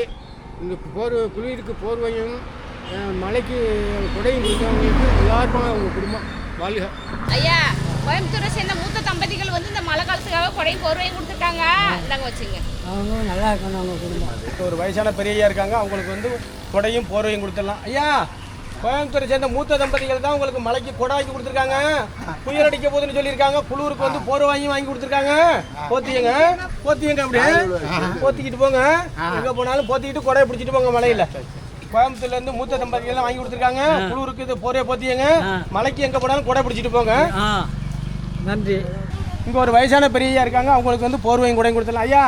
இந்த போர் குளிருக்கு போர்வையும் மலைக்கு கொடையும் கொடுத்தவங்களுக்கு எல்லாருக்கும் அவங்க குடும்பம் வாழ்க. ஐயா கோயம்புத்தூரை சேர்ந்த மூத்த தம்பதிகள் வந்து இந்த மழை காலத்துக்காக கொடையும் போர்வையும் கொடுத்துருக்காங்க இந்தாங்க வச்சுங்க. அவங்க நல்லா இருக்கணும் அவங்க குடும்பம். இப்போ ஒரு வயசான பெரியய்யா இருக்காங்க அவங்களுக்கு வந்து கொடையும் போர்வையும் கொடுத்துடலாம். ஐயா கோயம்புத்தூரை சேர்ந்த மூத்த தம்பதிகள் தான் உங்களுக்கு மலைக்கு கொடை வாங்கி கொடுத்துருக்காங்க. புயல் அடிக்க போகுதுன்னு சொல்லியிருக்காங்க. குளூருக்கு வந்து போர்வை வாங்கி வாங்கி கொடுத்துருக்காங்க. போத்தியங்க போத்தியங்க அப்படியே. போத்திக்கிட்டு போங்க. எங்க போனாலும் போத்திக்கிட்டு கொடையை பிடிச்சிட்டு போங்க மலையில. கோயம்புத்தூர்ல இருந்து மூத்த தம்பதிகள் வாங்கி கொடுத்துருக்காங்க. குளூருக்கு இது போர்வை போத்தியங்க மலைக்கு எங்க போனாலும் கொடை பிடிச்சிட்டு போங்க. நன்றி. இங்க ஒரு வயசான பெரியய்யா இருக்காங்க. அவங்களுக்கு வந்து போர்வையும் கூடையும் கொடுத்துடலாம். ஐயா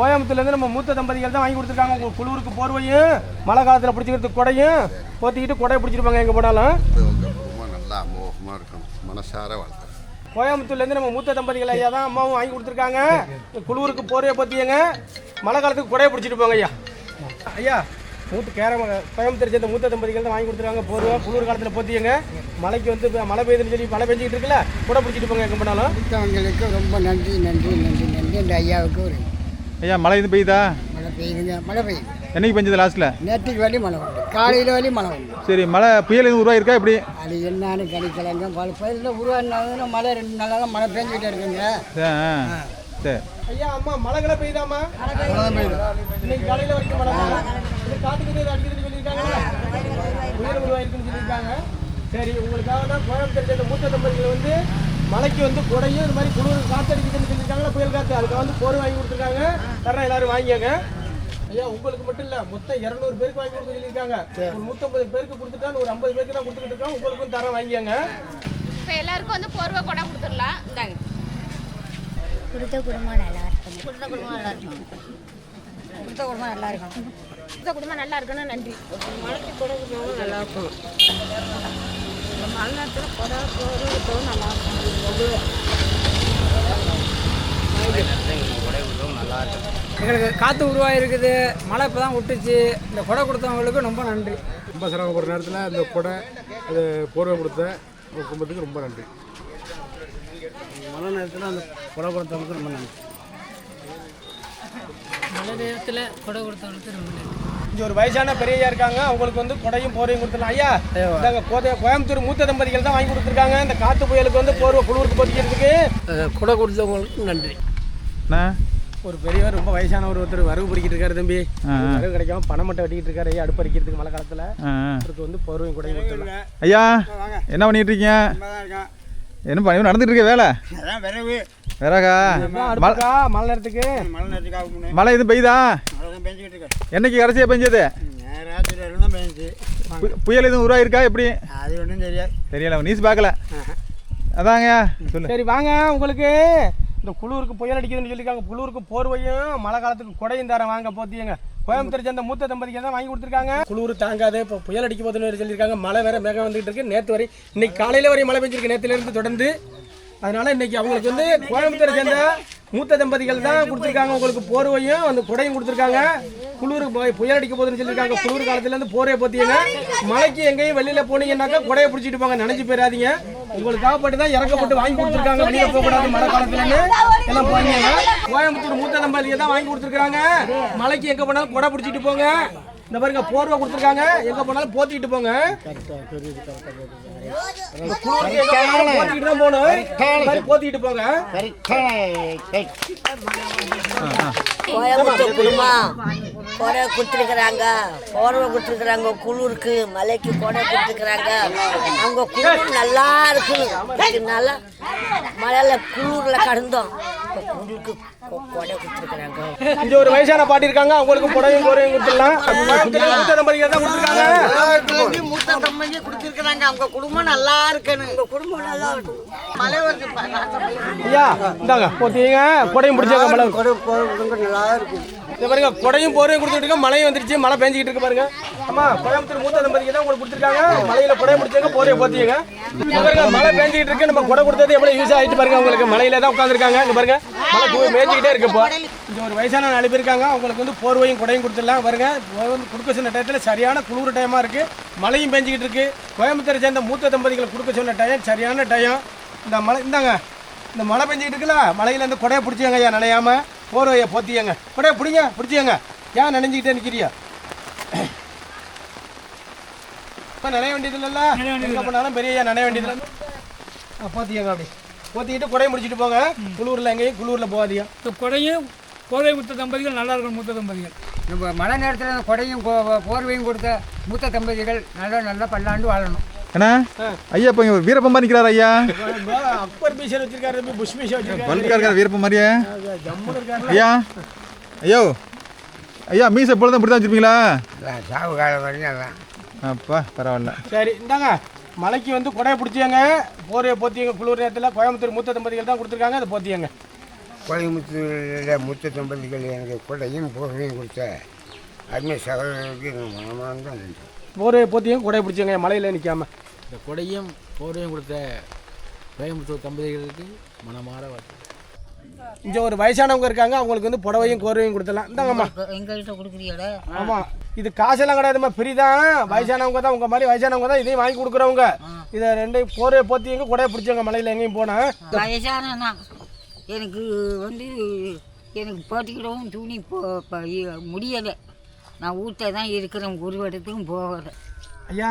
கோயம்புத்தூர்லேருந்து நம்ம மூத்த தம்பதிகள் தான் வாங்கி கொடுத்துருக்காங்க. உங்களுக்கு குளிருக்கு போர்வையும் மழை காலத்தில் பிடிச்சிக்கிறதுக்கு கொடையும் போத்திக்கிட்டு கொடையை பிடிச்சிருப்பாங்க எங்கே போனாலும். ரொம்ப நல்லா அமோகமாக இருக்கும் மனசார வாழ்க்கை கோயம்புத்தூர்லேருந்து நம்ம மூத்த தம்பதிகள் ஐயா தான் அம்மாவும் வாங்கி கொடுத்துருக்காங்க. குளிருக்கு போர்வையை பற்றியங்க மழை காலத்துக்கு கொடையை பிடிச்சிட்டு போங்க ஐயா. ஐயா மூத்த கேர கோயம்புத்தூர் சேர்ந்த மூத்த தம்பதிகள் தான் வாங்கி கொடுத்துருக்காங்க. போர்வை குளிர் காலத்தில் போத்தியங்க. மழைக்கு வந்து இப்ப மழை பெய்யுதுன்னு சொல்லி மழை பெஞ்சிக்கிட்டு இருக்குல்ல கொடை பிடிச்சிட்டு போங்க எங்கே போனாலும். கொடுத்தவங்களுக்கு ரொம்ப நன்றி நன்றி நன்றி நன்றி. இந்த ஐயாவுக்கு ஒரு ஐயா மழை எதுவும் பெய்யுதா? மழை பெய்யுதுங்க. மழை பெய்யுது. என்னைக்கு பெஞ்சது லாஸ்ட்டில் நேற்றுக்கு வரையும் மழை உண்டு. காலையில் வரையும் மழை உண்டு. சரி மழை புயல் எதுவும் உருவாயிருக்கா எப்படி? அது என்னன்னு கணிக்கலைங்க. பல பயிரில் உருவானாலும் மழை ரெண்டு நாளாக மழை பெஞ்சிக்கிட்டே இருக்குங்க. சரி ஐயா அம்மா மழைகளை பெய்யுதாம்மா? இன்னைக்கு காலையில வரைக்கும் மழை இது அடிக்குதுன்னு சொல்லியிருக்காங்க. புயல் உருவாயிருக்குன்னு சொல்லியிருக்காங்க. சரி உங்களுக்காக தான் கோயம்புத்தூர் சேர்ந்த மூத்த தம்பதிகள் வந்து மலைக்கு வந்து குடையும் இது மாதிரி குளிர் காற்று அடிக்குதுன்னு சொல்லியிருக்காங்களா புயல் காற்று அதுக்கு வந்து போர் வாங்கி கொடுத்துருக்காங்க. தரேன் எல்லாரும் வாங்கிக்கங்க. ஐயா உங்களுக்கு மட்டும் இல்ல மொத்தம் இரநூறு பேருக்கு வாங்கி கொடுக்க சொல்லியிருக்காங்க. ஒரு நூற்றம்பது பேருக்கு கொடுத்துட்டா ஒரு ஐம்பது பேருக்கு தான் கொடுத்துக்கிட்டு இருக்கோம். உங்களுக்கும் தரம் வாங்கிக்கங்க. இப்போ எல்லாருக்கும் வந்து போர்வை கொடை கொடுத்துடலாம். இந்தாங்க. கொடுத்த குடும்பம் நல்லா இருக்கணும். கொடுத்த குடும்பம் நல்லா இருக்கணும். கொடுத்த குடும்பம் நல்லா இருக்கணும். இந்த குடும்பம் நல்லா இருக்கணும். நன்றி. மழைக்கு கொடை நல்லா இருக்கும் இந்த மழை நேரத்தில் கொடை போர் கொடுத்தவங்க நல்லா இருக்கும் எங்களுக்கு காற்று உருவாகிருக்குது மழை இப்போ தான் விட்டுச்சு. இந்த கொடை கொடுத்தவங்களுக்கு ரொம்ப நன்றி. ரொம்ப சிரமப்படுற நேரத்தில் இந்த கொடை அது போர்வை கொடுத்த குடும்பத்துக்கு ரொம்ப நன்றி. மழை நேரத்தில் அந்த கொடை கொடுத்தவங்களுக்கு ரொம்ப நன்றி. மழை நேரத்தில் கொடை கொடுத்தவங்களுக்கு ரொம்ப நன்றி. ஒரு வயசான பெரியய்யா இருக்காங்க. அவங்களுக்கு வந்து கொடையும் போர்வையும் கொடுத்துடலாம். ஐயா இந்தாங்க கோதை கோயம்புத்தூர் மூத்த தம்பதிகள் தான் வாங்கி கொடுத்துருக்காங்க. இந்த காத்து புயலுக்கு வந்து போர்வை குளிருக்கு பொதிக்கிறதுக்கு கொடை கொடுத்தவங்களுக்கு நன்றி. அண்ணா ஒரு பெரியவர் ரொம்ப வயசானவர் ஒருத்தர் வரவு பிடிக்கிட்டு இருக்காரு தம்பி. வரவு கிடைக்காம பணம் மட்டும் வெட்டிக்கிட்டு இருக்காரு. ஐயா அடுப்பு அடிக்கிறதுக்கு மழை காலத்தில். அவருக்கு வந்து போர்வையும் கொடுத்துடலாம். ஐயா என்ன பண்ணிட்டு இருக்கீங்க? என்ன பண்ணி நடந்துட்டு இருக்க வேலை? வேறாக்கா அடுப்புக்கா மழை நேரத்துக்கு. மழை நேரத்துக்கு மழை எதுவும் பெய்யுதா? என்னைக்கு கடைசியாக பெஞ்சது? புயல் எதுவும் உருவாயிருக்கா எப்படி? அது ஒன்றும் தெரியாது. தெரியல நியூஸ் பார்க்கல. அதாங்க சொல்லு. சரி வாங்க உங்களுக்கு இந்த குளூருக்கு புயல் அடிக்குதுன்னு சொல்லியிருக்காங்க. குளூருக்கு போர்வையும் மழை காலத்துக்கு கொடையும் தரேன். வாங்க போத்தியங்க. கோயம்புத்தூர் சேர்ந்த மூத்த தம்பதிக்கு தான் வாங்கி கொடுத்துருக்காங்க. குளிர் தாங்காது இப்போ புயல் அடிக்க போதுன்னு சொல்லியிருக்காங்க. மழை வேற மேகம் வந்துகிட்டு இருக்கு. நேற்று வரை இன்னைக்கு காலையில வரை மழை பெஞ்சிருக்கு. நேற்றுல இருந்து தொடர்ந்து. அதனால இன்னைக்கு அவங்களுக்கு வந்து கோயம்புத்தூர் சேர்ந்த மூத்த தம்பதிகள் தான் கொடுத்துருக்காங்க. உங்களுக்கு போர்வையும் அந்த குடையும் கொடுத்துருக்காங்க. குளிர் போய் புயல் அடிக்க போதுன்னு சொல்லியிருக்காங்க. குளிர் காலத்துலேருந்து இருந்து பார்த்தீங்கன்னா மலைக்கு எங்கேயும் வெளியில் போனீங்கன்னாக்கா குடையை பிடிச்சிட்டு போங்க. நினைச்சு போயிடாதீங்க. உங்களுக்கு தேவைப்பட்டு தான் இறக்கப்பட்டு வாங்கி கொடுத்துருக்காங்க. வெளியே போகக்கூடாது மழை காலத்துலன்னு. எல்லாம் போனீங்கன்னா கோயம்புத்தூர் மூத்த தம்பதிகள் தான் வாங்கி கொடுத்துருக்காங்க மலைக்கு எங்கே போனாலும் குடை பிடிச்சிட்டு போங்க. இந்த பாருங்க போர்வை கொடுத்துருக்காங்க. எங்க போனாலும் போத்திக்கிட்டு போங்க. போத்திக்கிட்டு தான் போகணும். போத்திக்கிட்டு போங்க. கொடை கொடுத்துருக்குறாங்க. போர்வை கொடுத்துருக்குறாங்க. குளிருக்கு மலைக்கு கொடை கொடுத்துருக்குறாங்க. அவங்க குடும்பம் நல்லா இதுக்கு நல்லா மழையில் குளிரில் கடந்தோம். இப்போ குளிருக்கு கொ- கொடை கொடுத்துருக்குறாங்க. இங்க ஒரு வயசான பாட்டி இருக்காங்க அவங்களுக்கு புடவையும் போரையும் கொடுத்துடலாம். மூத்த தம்பதிகள் தான் கொடுத்துருக்காங்க. மூத்த தம்பி கொடுத்துருக்குறாங்க. அவங்க குடும்பம் நல்லா இருக்கணும். உங்க குடும்பம் நல்லா இருக்கணும். மழை வருது ஐயா இந்தாங்க போத்தீங்க கொடையும் பிடிச்சாங்க மழை நல்லா இருக்கும். இந்த பாருங்க குடையும் போரையும் கொடுத்துட்டு இருக்கோம் மழையும் வந்துருச்சு மழை பெஞ்சிக்கிட்டு இருக்கு பாருங்க. ஆமா கோயம்புத்தூர் மூத்த தம்பதிக்கு தான் உங்களுக்கு கொடுத்துருக்காங்க. மலையில குடைய முடிச்சாங்க போரையை போத்தியங்க இந்த பாருங்க மழை பெஞ்சிக்கிட்டு இருக்கு நம்ம குடை கொடுத்தது எவ்வளவு யூஸ் ஆயிட்டு பாருங்க உங்களுக்கு. மலையில தான் உட்காந்துருக்காங்க இங்க பாருங்க மழை தூவி மேய்ஞ்சிக்கிட்டே இருக்கு இப்போ. இங்க ஒரு வயசான நாலு பேர் இருக்காங்க. அவங்களுக்கு வந்து போர்வையும் குடையும் கொடுத்துடலாம். பாருங்க வந்து கொடுக்க சொன்ன டயத்தில் சரியான குளிர் டைமா இருக்கு. மழையும் பெஞ்சிக்கிட்டு இருக்கு. கோயம்புத்தூரை சேர்ந்த மூத்த தம்பதிகளை கொடுக்க சொன்ன டயம் சரியான டயம் இந்த மழை இந்தாங்க இந்த மழை பெஞ்சிக்கிட்டு இருக்குல்ல மழையில இந்த குடையை பிடிச்சாங்க ஐயா நனையாம. போர்வையை போத்தியங்க. கொடையை பிடிங்க பிடிச்சிங்க ஏன் நனைஞ்சிக்கிட்டே நிற்கிறியா இப்போ நனைய வேண்டியது இல்லைல்ல எங்கே பண்ணாலும் பெரிய ஐயா நனைய வேண்டியது இல்லை போத்திக்கங்க அப்படி. போத்திக்கிட்டு கொடையை முடிச்சிட்டு போங்க. குளூரில் எங்கேயும் குளூரில் போகாதீங்க. இந்த கொடையும் போதை முத்த தம்பதிகள் நல்லா இருக்கணும் மூத்த தம்பதிகள். நம்ம மழை நேரத்தில் கொடையும் போ- போர்வையும் கொடுத்த மூத்த தம்பதிகள் நல்லா நல்லா பல்லாண்டு வாழணும். அண்ணா ஐயா இப்போ இங்கே வீரப்பம்மா நிற்கிறார் ஐயா. அக்பர் பீசர் வச்சிருக்காரு புஷ் பீசர் வச்சிருக்காரு. பல்கா இருக்கார் மாதிரியே. ஐயா ஐயோ. ஐயா மீசை எப்பொழுதும் இப்படி தான் வச்சுருப்பீங்களா சாவு காலம் அதான். அப்பா பரவாயில்ல. சரி இந்தாங்க. மலைக்கு வந்து கொடையை பிடிச்சிங்க போரையை போத்தியங்க குளிர் நேரத்தில். கோயம்புத்தூர் மூத்த தம்பதிகள் தான் கொடுத்துருக்காங்க அதை போத்தியங்க. கோயம்புத்தூரில் மூத்த தம்பதிகள் எனக்கு கொடையும் போர்வையும் கொடுத்த அருமை சகோதரர்களுக்கு எங்கள் மனமார்ந்த நன்றி. போரையை போத்தியங்க கொடையை பிடிச்சிங்க மலையில் நிற்காம இந்த கொடையும் போரையும் கொடுத்த கோயம்புத்தூர் தம்பதிகளுக்கு மனமாற வாழ்த்து. இங்கே ஒரு வயசானவங்க இருக்காங்க அவங்களுக்கு வந்து புடவையும் கோர்வையும் கொடுத்துடலாம். இந்தாங்கம்மா. எங்கள்கிட்ட கொடுக்குறீங்களா ஆமாம் இது காசெல்லாம் கிடையாதும்மா ஃப்ரீ தான் வயசானவங்க தான் உங்கள் மாதிரி வயசானவங்க தான் இதையும் வாங்கி கொடுக்குறவங்க. இதை ரெண்டையும் போரையை போத்தியங்க கொடையை பிடிச்சவங்க மலையில் எங்கேயும் போனால் வயசானா எனக்கு வந்து எனக்கு போட்டிக்கிடவும் துணி முடியலை. நான் வீட்டில் தான் இருக்கிறேன் ஒரு இடத்துக்கும் போகலை. ஐயா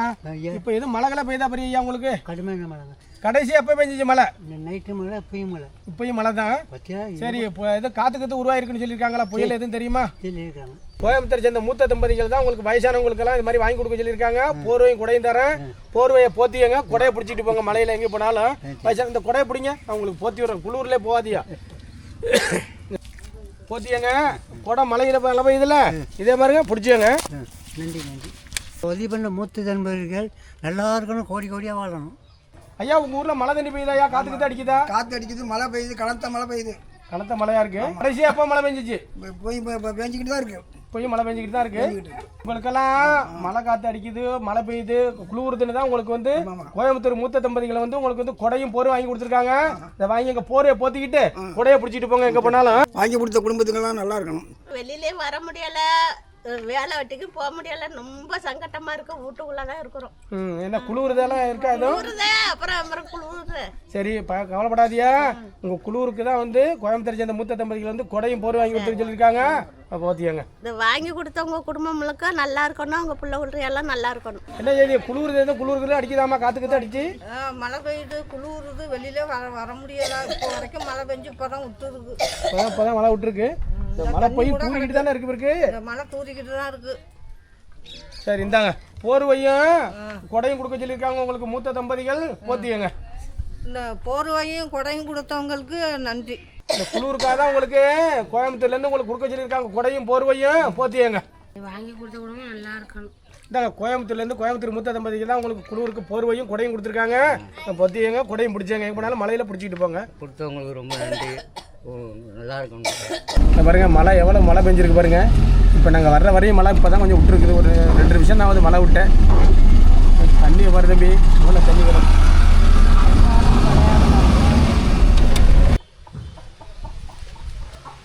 இப்போ எதுவும் மழை கலை பெய்தா பெரிய ஐயா உங்களுக்கு? கடுமையான மழை கடைசி எப்போ பெஞ்சிச்சு மழை? நைட்டு மழை இப்பயும் மழை. இப்பயும் மழை தான். சரி இப்போ எதுவும் காத்து கத்து உருவாயிருக்குன்னு சொல்லியிருக்காங்களா? புயல் எதுவும் தெரியுமா? இருக்காங்க கோயம்புத்தூர் சேர்ந்த மூத்த தம்பதிகள் தான் உங்களுக்கு வயசானவங்களுக்கெல்லாம் இது மாதிரி வாங்கி கொடுக்க சொல்லியிருக்காங்க. போர்வையும் குடையும் தரேன். போர்வையை போத்தியங்க. குடையை பிடிச்சிட்டு போங்க மலையில் எங்கே போனாலும். வயசான இந்த குடையை பிடிங்க. நான் உங்களுக்கு போத்தி விடுறேன். குளூர்லேயே போகாதியா போத்தியங்க குடை மலையில் மழை பெய்யுதுல இதே மாதிரிங்க பிடிச்சிங்க நன்றி நன்றி. உதவி பண்ண மூத்த தம்பதிகள் நல்லா இருக்கணும் கோடி கோடியாக வாழணும். ஐயா உங்க ஊர்ல மழை தண்ணி பெய்யுதா ஐயா? காத்து கத்து அடிக்குதா? காற்று அடிக்குது மழை பெய்யுது கனத்த மழை பெய்யுது. கனத்த மழையா இருக்கு? கடைசியா எப்போ மழை பெஞ்சிச்சு? போய் பெஞ்சிக்கிட்டு தான் இருக்கு. போய் மழை பெஞ்சிக்கிட்டு தான் இருக்கு. உங்களுக்கெல்லாம் மழை காத்து அடிக்குது மழை பெய்யுது குளிர்துன்னு தான் உங்களுக்கு வந்து கோயம்புத்தூர் மூத்த தம்பதிகளை வந்து உங்களுக்கு வந்து கொடையும் போரும் வாங்கி கொடுத்துருக்காங்க. இதை வாங்கி எங்க போரையை போத்திக்கிட்டு கொடையை பிடிச்சிட்டு போங்க எங்க போனாலும். வாங்கி கொடுத்த குடும்பத்துக்கெல்லாம் நல்லா இருக்கணும். வெளியிலே வர முடியல. வேலை வெட்டிக்கு போக முடியல. ரொம்ப சங்கட்டமா இருக்கு. வீட்டுக்குள்ள தான் இருக்கிறோம். ம், என்ன குளிர்தெல்லாம் இருக்காது? குளிருதே அப்புறம் அப்புறம் குளிருது. சரி கவலைப்படாதியா உங்க குளிருக்கு தான் வந்து கோயம்புத்தூர் சேர்ந்த மூத்த தம்பதிகள் வந்து கொடையும் போரும் வாங்கி கொடுத்துட்டு சொல்லியிருக்காங்க. அப்போ போத்தியாங்க. இது வாங்கி கொடுத்தவங்க குடும்பம் முழுக்க நல்லா இருக்கணும். அவங்க பிள்ளை குள்ளி எல்லாம் நல்லா இருக்கணும். என்ன செய்தி? குளிர் எதுவும் குளிருக்கு அடிக்குதாமா காத்து கத்து அடிச்சு மழை பெய்யுது குளிருது வெளியில வர வர முடியல. இப்போ வரைக்கும் மழை பெஞ்சு இப்போ தான் விட்டுருக்கு இப்போதான் இப்போதான் மழை விட்டுருக்கு இந்த மழை போய் தூங்கிட்டு தானே இருக்கு இருக்கு மழை தூரிக்கிட்டு தான் இருக்கு. சரி இந்தாங்க. போர்வையும் கொடையும் கொடுக்க சொல்லியிருக்காங்க உங்களுக்கு மூத்த தம்பதிகள். போத்தியங்க. இந்த போர்வையும் கொடையும் கொடுத்தவங்களுக்கு நன்றி. இந்த குளிருக்காக தான் உங்களுக்கு. கோயம்புத்தூர்லேருந்து உங்களுக்கு கொடுக்க சொல்லியிருக்காங்க. கொடையும் போர்வையும். போத்தியங்க. வாங்கி கொடுத்த குடும்பம் நல்லா இருக்கணும். இந்தாங்க கோயம்புத்தூர்லேருந்து கோயம்புத்தூர் மூத்த தம்பதிகள் தான் உங்களுக்கு குளிருக்கு போர்வையும் கொடையும் கொடுத்துருக்காங்க. பொத்தியங்க கொடையும் பிடிச்சாங்க. எங்கே போனாலும் மலையில் பிடிச்சிட்டு போங்க. கொடுத்தவங்களுக்கு ரொம்ப நன்றி. நல்லா இருக்கணும் இந்த பாருங்க மழை எவ்வளோ மழை பெஞ்சிருக்கு பாருங்க. இப்போ நாங்கள் வர்ற வரையும் மழை இப்போ தான் கொஞ்சம் விட்டுருக்குது. ஒரு ரெண்டு நிமிஷம் நான் வந்து மழை விட்டேன் தண்ணி வர தம்பி. எவ்வளோ தண்ணி வரும்?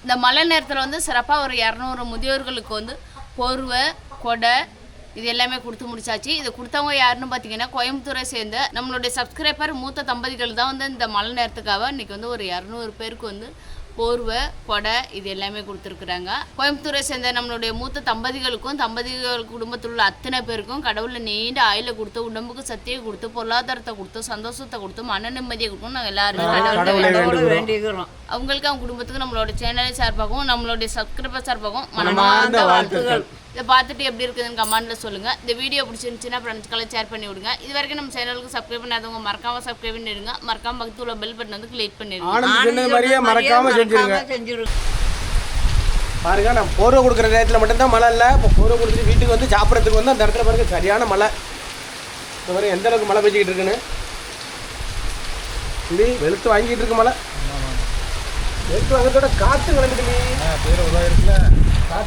இந்த மழை நேரத்தில் வந்து சிறப்பாக ஒரு இரநூறு முதியோர்களுக்கு வந்து போர்வை கொடை இது எல்லாமே கொடுத்து முடிச்சாச்சு. இது கொடுத்தவங்க யாருன்னு பார்த்தீங்கன்னா கோயம்புத்தூரை சேர்ந்த நம்மளுடைய சப்ஸ்கிரைபர் மூத்த தம்பதிகள் தான் வந்து இந்த மழை நேரத்துக்காக இன்னைக்கு வந்து ஒரு இரநூறு பேருக்கு வந்து போர்வை கொடை இது எல்லாமே கொடுத்துருக்குறாங்க. கோயம்புத்தூரை சேர்ந்த நம்மளுடைய மூத்த தம்பதிகளுக்கும் தம்பதிகள் குடும்பத்தில் உள்ள அத்தனை பேருக்கும் கடவுளில் நீண்ட ஆயில கொடுத்து உடம்புக்கு சக்தியை கொடுத்து பொருளாதாரத்தை கொடுத்து சந்தோஷத்தை கொடுத்து மன நிம்மதியை கொடுக்கும் நாங்கள் எல்லாருமே அவங்களுக்கு அவங்க குடும்பத்துக்கு நம்மளோட சேனல் சார்பாகவும் நம்மளுடைய சப்ஸ்கிரைபர் சார்பாகவும் மனமார்ந்த வாழ்த்துக்கள். இதை பார்த்துட்டு எப்படி இருக்குதுன்னு கமெண்ட்ல சொல்லுங்க. இந்த வீடியோ பிடிச்சிருந்துச்சுன்னா ஃப்ரெண்ட்ஸ்க்கெல்லாம் ஷேர் பண்ணி விடுங்க. இது வரைக்கும் நம்ம சேனலுக்கு சப்ஸ்கிரைப் பண்ணாதவங்க மறக்காம சப்ஸ்கிரைப் பண்ணிடுங்க. மறக்காம பக்கத்துல உள்ள பெல் பட்டன் வந்து கிளிக் பண்ணிடுங்க. ஆனந்த் சொன்ன மாதிரியே மறக்காம செஞ்சிருங்க. செஞ்சிரு. பாருங்க நான் போர்வை கொடுக்குற நேரத்தில் மட்டும்தான் மழை இல்லை. இப்போ போர்வை கொடுத்துட்டு வீட்டுக்கு வந்து சாப்பிட்றதுக்கு வந்து அந்த இடத்துல பாருங்க சரியான மழை. இந்த பாருங்க எந்த அளவுக்கு மழை பெஞ்சிக்கிட்டு இருக்குன்னு. இப்படி வெளுத்து வாங்கிட்டு இருக்கு மழை. வெளுத்து வாங்கிறதோட காற்று கிளம்பிட்டு பேர் உருவாயிருக்குல்ல